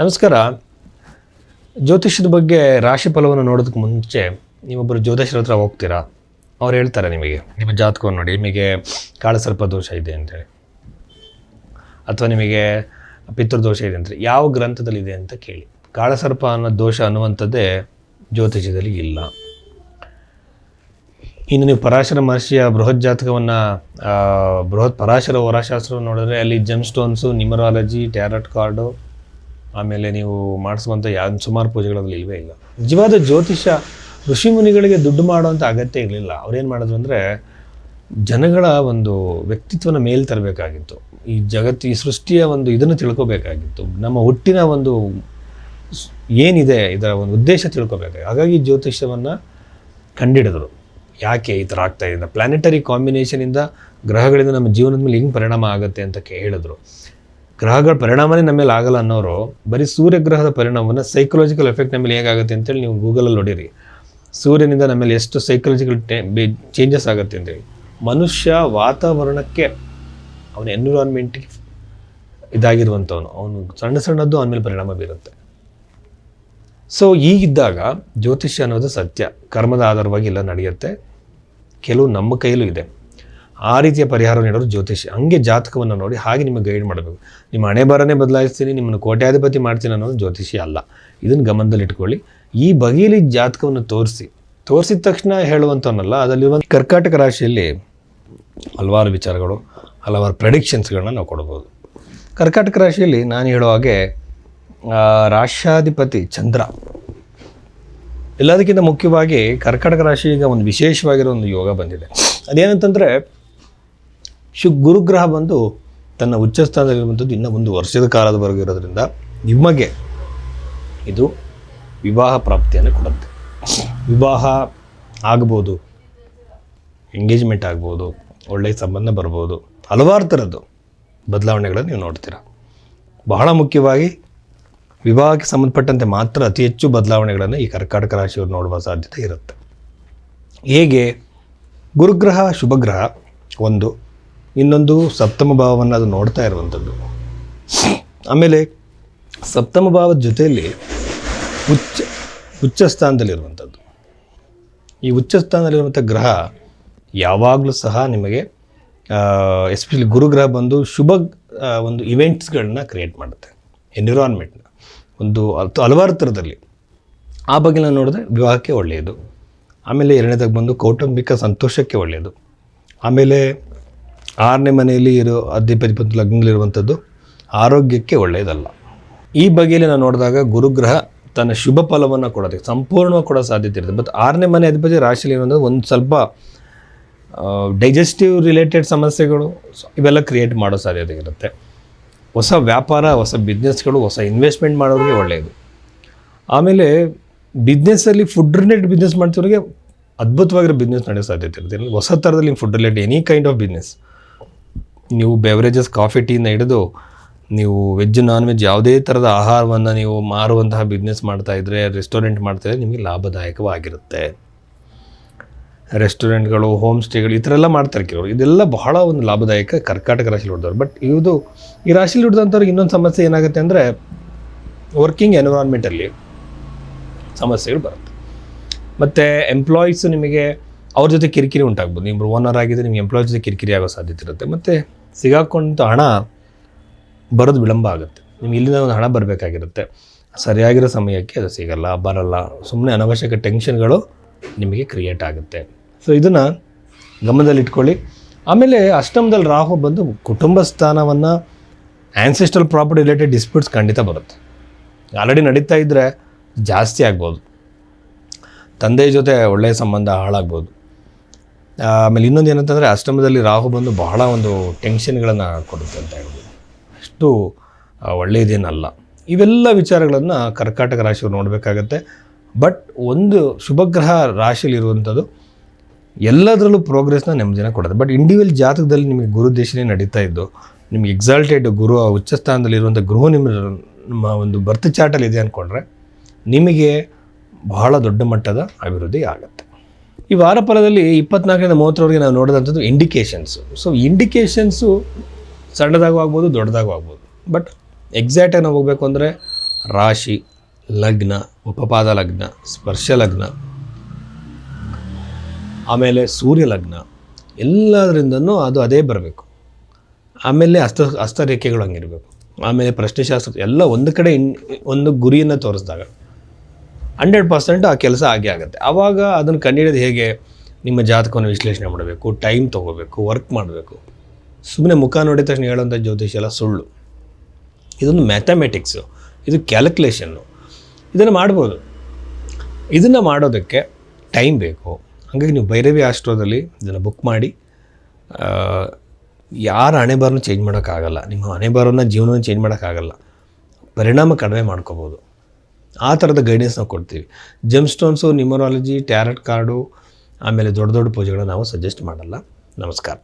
ನಮಸ್ಕಾರ. ಜ್ಯೋತಿಷ್ಯದ ಬಗ್ಗೆ ರಾಶಿ ಫಲವನ್ನು ನೋಡೋದಕ್ಕೆ ಮುಂಚೆ ನೀವೊಬ್ಬರು ಜ್ಯೋತಿಷ್ಯರ ಹತ್ರ ಹೋಗ್ತೀರಾ? ಅವ್ರು ಹೇಳ್ತಾರೆ ನಿಮಗೆ. ನಿಮ್ಮ ಜಾತಕವನ್ನು ನೋಡಿ, ನಿಮಗೆ ಕಾಳಸರ್ಪ ದೋಷ ಇದೆ ಅಂತೇಳಿ. ಅಥವಾ ನಿಮಗೆ ಪಿತೃದೋಷ ಇದೆ ಅಂತೇಳಿ. ಯಾವ ಗ್ರಂಥದಲ್ಲಿದೆ ಅಂತ ಕೇಳಿ. ಕಾಳಸರ್ಪ ಅನ್ನೋ ದೋಷ ಅನ್ನುವಂಥದ್ದೇ ಜ್ಯೋತಿಷ್ಯದಲ್ಲಿ ಇಲ್ಲ. ಇನ್ನು ನೀವು ಪರಾಶರ ಮಹರ್ಷಿಯ ಬೃಹತ್ ಜಾತಕವನ್ನು ಬೃಹತ್ ಪರಾಶರ ವರಶಾಸ್ತ್ರವನ್ನು ನೋಡಿದ್ರೆ ಅಲ್ಲಿ gem stones numerology tarot card ಆಮೇಲೆ ನೀವು ಮಾಡಿಸುವಂಥ ಯಾವ ಸುಮಾರು ಪೂಜೆಗಳಲ್ಲಿ ಇಲ್ವೇ ಇಲ್ಲ. ನಿಜವಾದ ಜ್ಯೋತಿಷ ಋಷಿ ಮುನಿಗಳಿಗೆ ದುಡ್ಡು ಮಾಡುವಂಥ ಅಗತ್ಯ ಇರಲಿಲ್ಲ. ಅವ್ರೇನು ಮಾಡಿದ್ರು ಅಂದರೆ ಜನಗಳ ಒಂದು ವ್ಯಕ್ತಿತ್ವನ ಮೇಲ್ ತರಬೇಕಾಗಿತ್ತು. ಈ ಜಗತ್ತು ಈ ಸೃಷ್ಟಿಯ ಒಂದು ಇದನ್ನು ತಿಳ್ಕೊಬೇಕಾಗಿತ್ತು. ನಮ್ಮ ಹುಟ್ಟಿನ ಒಂದು ಏನಿದೆ, ಇದರ ಒಂದು ಉದ್ದೇಶ ತಿಳ್ಕೊಬೇಕಾಗಿ ಹಾಗಾಗಿ ಜ್ಯೋತಿಷ್ಯವನ್ನು ಕಂಡಿಡಿದ್ರು. ಯಾಕೆ ಈ ಥರ ಆಗ್ತಾ ಇದೆ? ಪ್ಲಾನೆಟರಿ ಕಾಂಬಿನೇಷನಿಂದ ಗ್ರಹಗಳಿಂದ ನಮ್ಮ ಜೀವನದ ಮೇಲೆ ಹೆಂಗೆ ಪರಿಣಾಮ ಆಗುತ್ತೆ ಅಂತ ಹೇಳಿದ್ರು ಗ್ರಹಗಳ ಪರಿಣಾಮನೇ ನಮ್ಮ ಮೇಲೆ ಆಗಲ್ಲ ಅನ್ನೋರು ಬರೀ ಸೂರ್ಯಗ್ರಹದ ಪರಿಣಾಮವನ್ನು ಸೈಕಲಾಜಿಕಲ್ ಎಫೆಕ್ಟ್ ನಮ್ಮ ಮೇಲೆ ಹೇಗಾಗುತ್ತೆ ಅಂತೇಳಿ ನೀವು ಗೂಗಲಲ್ಲಿ ನೋಡಿರಿ. ಸೂರ್ಯನಿಂದ ನಮ್ಮ ಮೇಲೆ ಎಷ್ಟು ಸೈಕಲಾಜಿಕಲ್ ಚೇಂಜಸ್ ಆಗುತ್ತೆ ಅಂತೇಳಿ. ಮನುಷ್ಯ ವಾತಾವರಣಕ್ಕೆ ಅವನ ಎನ್ವಿರಾನ್ಮೆಂಟಿಗೆ ಇದಾಗಿರುವಂಥವನು. ಅವನು ಸಣ್ಣ ಸಣ್ಣದ್ದು ಅವನ ಮೇಲೆ ಪರಿಣಾಮ ಬೀರುತ್ತೆ. ಸೊ ಈಗಿದ್ದಾಗ ಜ್ಯೋತಿಷ್ಯ ಅನ್ನೋದು ಸತ್ಯ. ಕರ್ಮದ ಆಧಾರವಾಗಿ ಎಲ್ಲ ನಡೆಯುತ್ತೆ. ಕೆಲವು ನಮ್ಮ ಕೈಯಲ್ಲೂ ಇದೆ. ಆ ರೀತಿಯ ಪರಿಹಾರ ನೀಡೋರು ಜ್ಯೋತಿಷಿ ಹಂಗೆ ಜಾತಕವನ್ನು ನೋಡಿ ಹಾಗೆ ನಿಮಗೆ ಗೈಡ್ ಮಾಡಬೇಕು. ನಿಮ್ಮ ಹಣೆ ಬರನೇ ಬದಲಾಯಿಸ್ತೀನಿ, ನಿಮ್ಮನ್ನು ಕೋಟ್ಯಾಧಿಪತಿ ಮಾಡ್ತೀನಿ ಅನ್ನೋದು ಜ್ಯೋತಿಷಿ ಅಲ್ಲ. ಇದನ್ನು ಗಮನದಲ್ಲಿ ಇಟ್ಕೊಳ್ಳಿ. ಈ ಬಗೆಯಲ್ಲಿ ಜಾತಕವನ್ನು ತೋರಿಸಿ, ತೋರಿಸಿದ ತಕ್ಷಣ ಹೇಳುವಂಥವನ್ನಲ್ಲ ಒಂದು ಕರ್ಕಾಟಕ ರಾಶಿಯಲ್ಲಿ ಹಲವಾರು ವಿಚಾರಗಳು, ಹಲವಾರು ಪ್ರೆಡಿಕ್ಷನ್ಸ್ಗಳನ್ನ ನಾವು ಕೊಡ್ಬೋದು. ಕರ್ಕಾಟಕ ರಾಶಿಯಲ್ಲಿ ನಾನು ಹೇಳೋ ಹಾಗೆ ರಾಷ್ಟ್ರಾಧಿಪತಿ ಚಂದ್ರ. ಎಲ್ಲದಕ್ಕಿಂತ ಮುಖ್ಯವಾಗಿ ಕರ್ಕಾಟಕ ರಾಶಿ ಈಗ ಒಂದು ವಿಶೇಷವಾಗಿರೋ ಒಂದು ಯೋಗ ಬಂದಿದೆ. ಅದೇನಂತಂದರೆ ಶು ಗುರುಗ್ರಹ ಬಂದು ತನ್ನ ಉಚ್ಚ ಸ್ಥಾನದಲ್ಲಿರುವಂಥದ್ದು ಇನ್ನೂ ಒಂದು ವರ್ಷದ ಕಾಲದವರೆಗೂ ಇರೋದ್ರಿಂದ ನಿಮಗೆ ಇದು ವಿವಾಹ ಪ್ರಾಪ್ತಿಯನ್ನು ಕೊಡುತ್ತೆ. ವಿವಾಹ ಆಗ್ಬೋದು ಎಂಗೇಜ್ಮೆಂಟ್ ಆಗ್ಬೋದು ಒಳ್ಳೆಯ ಸಂಬಂಧ ಬರ್ಬೋದು, ಹಲವಾರು ಥರದ್ದು ಬದಲಾವಣೆಗಳನ್ನು ನೀವು ನೋಡ್ತೀರಾ. ಬಹಳ ಮುಖ್ಯವಾಗಿ ವಿವಾಹಕ್ಕೆ ಸಂಬಂಧಪಟ್ಟಂತೆ ಮಾತ್ರ ಅತಿ ಹೆಚ್ಚು ಬದಲಾವಣೆಗಳನ್ನು ಈ ಕರ್ಕಾಟಕ ರಾಶಿಯವರು ನೋಡುವ ಸಾಧ್ಯತೆ ಇರುತ್ತೆ. ಹೇಗೆ? ಗುರುಗ್ರಹ, ಶುಭಗ್ರಹ ಒಂದು ಇನ್ನೊಂದು ಸಪ್ತಮ ಭಾವವನ್ನು ಅದು ನೋಡ್ತಾ ಇರುವಂಥದ್ದು. ಆಮೇಲೆ ಸಪ್ತಮ ಭಾವದ ಜೊತೆಯಲ್ಲಿ ಉಚ್ಚ ಉಚ್ಚ ಸ್ಥಾನದಲ್ಲಿರುವಂಥದ್ದು. ಈ ಉಚ್ಚ ಸ್ಥಾನದಲ್ಲಿರುವಂಥ ಗ್ರಹ ಯಾವಾಗಲೂ ಸಹ ನಿಮಗೆ ಎಸ್ಪೆಷಲಿ ಗುರುಗ್ರಹ ಬಂದು ಶುಭ ಒಂದು ಇವೆಂಟ್ಸ್ಗಳನ್ನ ಕ್ರಿಯೇಟ್ ಮಾಡುತ್ತೆ. ಎನ್ವಿರಾನ್ಮೆಂಟ್ನ ಒಂದು ಹಲವಾರು ಥರದಲ್ಲಿ. ಆ ಬಗ್ಗೆ ನಾನು ನೋಡಿದ್ರೆ ವಿವಾಹಕ್ಕೆ ಒಳ್ಳೆಯದು. ಆಮೇಲೆ ಎರಡನೇದಾಗಿ ಬಂದು ಕೌಟುಂಬಿಕ ಸಂತೋಷಕ್ಕೆ ಒಳ್ಳೆಯದು. ಆಮೇಲೆ ಆರನೇ ಮನೆಯಲ್ಲಿ ಇರೋ ಅಧಿಪತಿ ಬಂದು ಲಗ್ನದಲ್ಲಿರುವಂಥದ್ದು ಆರೋಗ್ಯಕ್ಕೆ ಒಳ್ಳೆಯದಲ್ಲ. ಈ ಬಗೆಯಲ್ಲಿ ನಾನು ನೋಡಿದಾಗ ಗುರುಗ್ರಹ ತನ್ನ ಶುಭ ಫಲವನ್ನು ಕೊಡೋದಕ್ಕೆ ಸಂಪೂರ್ಣವಾಗಿ ಕೊಡೋ ಸಾಧ್ಯತೆ ಇರುತ್ತೆ. ಬಟ್ ಆರನೇ ಮನೆ ಅಧಿಪತಿ ರಾಶಿಯಲ್ಲಿ ಇರೋದು ಒಂದು ಸ್ವಲ್ಪ ಡೈಜೆಸ್ಟಿವ್ ರಿಲೇಟೆಡ್ ಸಮಸ್ಯೆಗಳು ಇವೆಲ್ಲ ಕ್ರಿಯೇಟ್ ಮಾಡೋ ಸಾಧ್ಯತೆ ಇರುತ್ತೆ. ಹೊಸ ವ್ಯಾಪಾರ, ಹೊಸ ಬಿಸ್ನೆಸ್ಗಳು ಹೊಸ ಇನ್ವೆಸ್ಟ್ಮೆಂಟ್ ಮಾಡೋರಿಗೆ ಒಳ್ಳೆಯದು. ಆಮೇಲೆ ಬಿಸ್ನೆಸ್ಸಲ್ಲಿ ಫುಡ್ ರಿಲೇಟೆಡ್ ಬಿಸ್ನೆಸ್ ಮಾಡ್ತಿರೋರಿಗೆ ಅದ್ಭುತವಾಗಿರೋ ಬಿಸ್ನೆಸ್ ನಡೆಯೋ ಸಾಧ್ಯತೆ ಇರುತ್ತೆ. ಹೊಸ ಥರದಲ್ಲಿ food related any kind of business ನೀವು ಬೆವರೇಜಸ್ ಕಾಫಿ ಟೀನ ಹಿಡಿದು ನೀವು ವೆಜ್ ನಾನ್ ವೆಜ್ ಯಾವುದೇ ಥರದ ಆಹಾರವನ್ನು ನೀವು ಮಾರುವಂತಹ ಬಿಸ್ನೆಸ್ ಮಾಡ್ತಾಯಿದ್ರೆ ರೆಸ್ಟೋರೆಂಟ್ ಮಾಡ್ತಾ ಇದ್ದರೆ ನಿಮಗೆ ಲಾಭದಾಯಕವಾಗಿರುತ್ತೆ. ರೆಸ್ಟೋರೆಂಟ್ಗಳು ಹೋಮ್ ಸ್ಟೇಗಳು ಈ ಥರ ಎಲ್ಲ ಮಾಡ್ತಾರೆ ಕೆಲವರು. ಇದೆಲ್ಲ ಬಹಳ ಒಂದು ಲಾಭದಾಯಕ ಕರ್ಕಾಟಕ ರಾಶಿಲಿ ಹೊಡೆದವ್ರು ಬಟ್ ಇದು ಈ ರಾಶಿಲಿ ಹಿಡಿದಂಥವ್ರಿಗೆ ಇನ್ನೊಂದು ಸಮಸ್ಯೆ ಏನಾಗುತ್ತೆ ಅಂದರೆ ವರ್ಕಿಂಗ್ ಎನ್ವಿರಾನ್ಮೆಂಟಲ್ಲಿ ಸಮಸ್ಯೆಗಳು ಬರುತ್ತೆ. ಮತ್ತು ಎಂಪ್ಲಾಯೀಸು ನಿಮಗೆ ಅವ್ರ ಜೊತೆ ಕಿರಿಕಿರಿ ಉಂಟಾಗ್ಬೋದು. ನಿಮ್ಮ ಓನರ್ ಆಗಿದ್ದರೆ ನಿಮ್ಮ ಎಂಪ್ಲಾಯ್ ಜೊತೆ ಕಿರಿಕಿರಿ ಆಗೋ ಸಾಧ್ಯತೆ ಇರುತ್ತೆ. ಮತ್ತು ಸಿಗಾಕೊಂಡಂಥ ಹಣ ಬರೋದು ವಿಳಂಬ ಆಗುತ್ತೆ. ನಿಮ್ಗೆ ಇಲ್ಲಿಂದ ಒಂದು ಹಣ ಬರಬೇಕಾಗಿರುತ್ತೆ. ಸರಿಯಾಗಿರೋ ಸಮಯಕ್ಕೆ ಅದು ಸಿಗಲ್ಲ, ಬರಲ್ಲ. ಸುಮ್ಮನೆ ಅನವಶ್ಯಕ ಟೆನ್ಷನ್ಗಳು ನಿಮಗೆ ಕ್ರಿಯೇಟ್ ಆಗುತ್ತೆ. ಸೊ ಇದನ್ನು ಗಮನದಲ್ಲಿಟ್ಕೊಳ್ಳಿ ಆಮೇಲೆ ಅಷ್ಟಮದಲ್ಲಿ ರಾಹು ಬಂದು ಕುಟುಂಬ ಸ್ಥಾನವನ್ನು ಆ್ಯನ್ಸೆಸ್ಟ್ರಲ್ ಪ್ರಾಪರ್ಟಿ ರಿಲೇಟೆಡ್ ಡಿಸ್ಪ್ಯೂಟ್ಸ್ ಖಂಡಿತ ಬರುತ್ತೆ. ಆಲ್ರೆಡಿ ನಡೀತಾ ಇದ್ದರೆ ಜಾಸ್ತಿ ಆಗ್ಬೋದು. ತಂದೆಯ ಜೊತೆ ಒಳ್ಳೆಯ ಸಂಬಂಧ ಹಾಳಾಗ್ಬೋದು. ಆಮೇಲೆ ಇನ್ನೊಂದು ಏನಂತಂದರೆ ಅಷ್ಟಮದಲ್ಲಿ ರಾಹು ಬಂದು ಬಹಳ ಒಂದು ಟೆನ್ಷನ್ಗಳನ್ನು ಕೊಡುತ್ತೆ ಅಂತ ಹೇಳ್ಬೋದು. ಅಷ್ಟು ಒಳ್ಳೆಯದೇನಲ್ಲ. ಇವೆಲ್ಲ ವಿಚಾರಗಳನ್ನು ಕರ್ಕಾಟಕ ರಾಶಿಯವರು ನೋಡಬೇಕಾಗತ್ತೆ. ಬಟ್ ಒಂದು ಶುಭಗ್ರಹ ರಾಶಿಯಲ್ಲಿರುವಂಥದ್ದು ಎಲ್ಲದರಲ್ಲೂ ಪ್ರೋಗ್ರೆಸ್ನ ನೆಮ್ಮದಿನ ಕೊಡುತ್ತೆ. ಬಟ್ ಇಂಡಿವಿಜುವಲ್ ಜಾತಕದಲ್ಲಿ ನಿಮಗೆ ಗುರು ದೇಶನೇ ನಡೀತಾ ಇದ್ದು, ನಿಮಗೆ ಎಕ್ಸಾಲ್ಟೆಡ್ ಗುರು ಉಚ್ಚ ಸ್ಥಾನದಲ್ಲಿರುವಂಥ ಗೃಹ ನಿಮ್ಮ ನಿಮ್ಮ ಒಂದು ಬರ್ತ್ ಚಾರ್ಟಲ್ಲಿ ಇದೆ ಅಂದ್ಕೊಂಡ್ರೆ ನಿಮಗೆ ಬಹಳ ದೊಡ್ಡ ಮಟ್ಟದ ಅಭಿವೃದ್ಧಿ ಆಗುತ್ತೆ. ಈ ವಾರ ಫಲದಲ್ಲಿ ಇಪ್ಪತ್ನಾಲ್ಕರಿಂದ ಮೂವತ್ತರವರೆಗೆ ನಾವು ನೋಡಿದಂಥದ್ದು ಇಂಡಿಕೇಷನ್ಸು ಸೊ ಇಂಡಿಕೇಷನ್ಸು ಸಣ್ಣದಾಗೂ ಆಗ್ಬೋದು ದೊಡ್ಡದಾಗೂ ಆಗ್ಬೋದು ಬಟ್ ಎಕ್ಸಾಕ್ಟಾಗಿ ನಾವು ಹೋಗಬೇಕು ಅಂದರೆ ರಾಶಿ, ಲಗ್ನ, ಉಪಪಾದ ಲಗ್ನ, ಸ್ಪರ್ಶ ಲಗ್ನ, ಆಮೇಲೆ ಸೂರ್ಯ ಲಗ್ನ, ಎಲ್ಲದರಿಂದನೂ ಅದು ಅದೇ ಬರಬೇಕು. ಆಮೇಲೆ ಹಸ್ತ ಹಸ್ತರೇಖೆಗಳು ಹಂಗಿರಬೇಕು. ಆಮೇಲೆ ಪ್ರಶ್ನೆಶಾಸ್ತ್ರ, ಎಲ್ಲ ಒಂದು ಕಡೆ ಇನ್, ಒಂದು ಗುರಿಯನ್ನು ತೋರಿಸಿದಾಗ ಹಂಡ್ರೆಡ್ ಪರ್ಸೆಂಟ್ ಆ ಕೆಲಸ ಆಗೇ ಆಗುತ್ತೆ. ಆವಾಗ ಅದನ್ನು ಕಂಡುಹಿಡಿಯೋದು ಹೇಗೆ ನಿಮ್ಮ ಜಾತಕವನ್ನು ವಿಶ್ಲೇಷಣೆ ಮಾಡಬೇಕು ಟೈಮ್ ತೊಗೋಬೇಕು ವರ್ಕ್ ಮಾಡಬೇಕು. ಸುಮ್ಮನೆ ಮುಖ ನೋಡಿದ ತಕ್ಷಣ ಹೇಳೋಂಥ ಜ್ಯೋತಿಷ್ಯ ಎಲ್ಲ ಸುಳ್ಳು. ಇದೊಂದು ಮ್ಯಾಥಮೆಟಿಕ್ಸು ಇದು ಕ್ಯಾಲ್ಕುಲೇಷನ್ನು ಇದನ್ನು ಮಾಡ್ಬೋದು. ಇದನ್ನು ಮಾಡೋದಕ್ಕೆ ಟೈಮ್ ಬೇಕು. ಹಾಗಾಗಿ ನೀವು ಭೈರವಿ ಆಸ್ಟ್ರೋದಲ್ಲಿ ಇದನ್ನು ಬುಕ್ ಮಾಡಿ. ಯಾರ ಹಣೆ ಚೇಂಜ್ ಮಾಡೋಕ್ಕಾಗಲ್ಲ. ನಿಮ್ಮ ಹಣೆ ಜೀವನವನ್ನು ಚೇಂಜ್ ಮಾಡೋಕ್ಕಾಗಲ್ಲ. ಪರಿಣಾಮ ಕಡಿಮೆ ಮಾಡ್ಕೋಬೋದು. ಆ ಥರದ ಗೈಡೆನ್ಸ್ ನಾವು ಕೊಡ್ತೀವಿ. Gemstones numerology tarot card ಆಮೇಲೆ ದೊಡ್ಡ ದೊಡ್ಡ ಪೂಜೆಗಳನ್ನ ನಾವು ಸಜೆಸ್ಟ್ ಮಾಡಲ್ಲ. ನಮಸ್ಕಾರ.